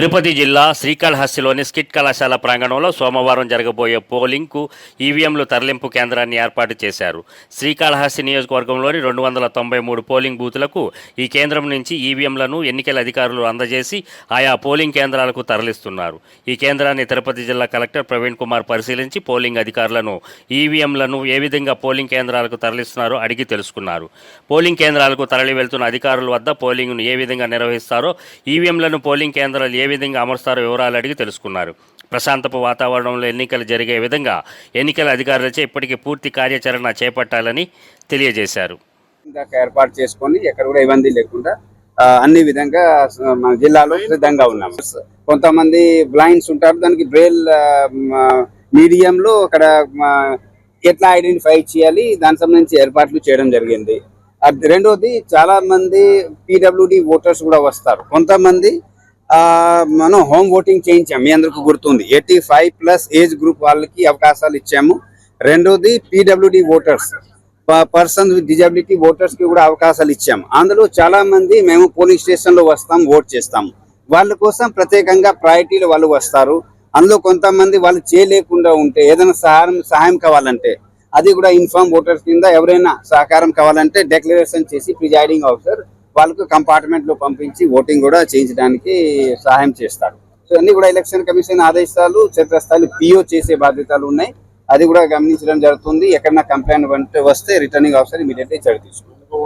తిరుపతి జిల్లా శ్రీకాళహస్తిలోని స్కిట్ కళాశాల ప్రాంగణంలో సోమవారం జరగబోయే పోలింగ్కు ఈవీఎంలు తరలింపు కేంద్రాన్ని ఏర్పాటు చేశారు. శ్రీకాళహస్తి నియోజకవర్గంలోని రెండు వందల తొంభై మూడు పోలింగ్ బూతులకు ఈ కేంద్రం నుంచి ఈవీఎంలను ఎన్నికల అధికారులు అందజేసి ఆయా పోలింగ్ కేంద్రాలకు తరలిస్తున్నారు. ఈ కేంద్రాన్ని తిరుపతి జిల్లా కలెక్టర్ ప్రవీణ్ కుమార్ పరిశీలించి పోలింగ్ అధికారులను ఈవీఎంలను ఏ విధంగా పోలింగ్ కేంద్రాలకు తరలిస్తున్నారో అడిగి తెలుసుకున్నారు. పోలింగ్ కేంద్రాలకు తరలి వెళ్తున్న అధికారుల వద్ద పోలింగ్ను ఏ విధంగా నిర్వహిస్తారో ఈవీఎంలను పోలింగ్ కేంద్రాలు ఏ విధంగా అమరుస్తారో వివరాలు అడిగి తెలుసుకున్నారు. ప్రశాంతపు వాతావరణంలో ఎన్నికలు జరిగే విధంగా ఎన్నికల అధికారులచే ఇప్పటికీ పూర్తి కార్యాచరణ చేపట్టాలని తెలియజేశారు. ఏర్పాటు చేసుకొని ఎక్కడ కూడా ఇబ్బంది లేకుండా అన్ని విధంగా మన జిల్లాలో సిద్ధంగా ఉన్నాం. కొంతమంది బ్లైండ్స్ ఉంటారు దానికి బ్రెయిల్ మీడియంలో అక్కడ ఎట్లా ఐడెంటిఫై చేయాలి దానికి సంబంధించి ఏర్పాట్లు చేయడం జరిగింది. అది రెండోది చాలా మంది పీడబ్ల్యూడి ఓటర్స్ కూడా వస్తారు. కొంతమంది మనం హోమ్ ఓటింగ్ చేయించాం. మీ అందరికి గుర్తుంది. Eighty five plus age group వాళ్ళకి అవకాశాలు ఇచ్చాము. రెండోది PWD voters. Person with disability ఓటర్స్కి కూడా అవకాశాలు ఇచ్చాము. అందులో చాలా మంది మేము పోలింగ్ స్టేషన్లో వస్తాం ఓట్ చేస్తాం. వాళ్ళ కోసం ప్రత్యేకంగా ప్రయారిటీలు వాళ్ళు వస్తారు. అందులో కొంతమంది వాళ్ళు చేయలేకుండా ఉంటే ఏదైనా సహాయం సహాయం కావాలంటే అది కూడా ఇన్ఫార్మ్ ఓటర్స్ కింద ఎవరైనా సహకారం కావాలంటే డెక్లరేషన్ చేసి ప్రిజైడింగ్ ఆఫీసర్ వాళ్ళకు కంపార్ట్మెంట్లో పంపించి ఓటింగ్ కూడా చేయించడానికి సహాయం చేస్తారు. సో అన్ని కూడా ఎలక్షన్ కమిషన్ ఆదేశాలు చరిత్రస్థాయి పిఓ చేసే బాధ్యతలు ఉన్నాయి. అది కూడా గమనించడం జరుగుతుంది. ఎక్కడన్నా కంప్లైంట్ వస్తే రిటర్నింగ్ ఆఫీసర్ ఇమీడియట్లీ చర్య తీసుకుంటారు.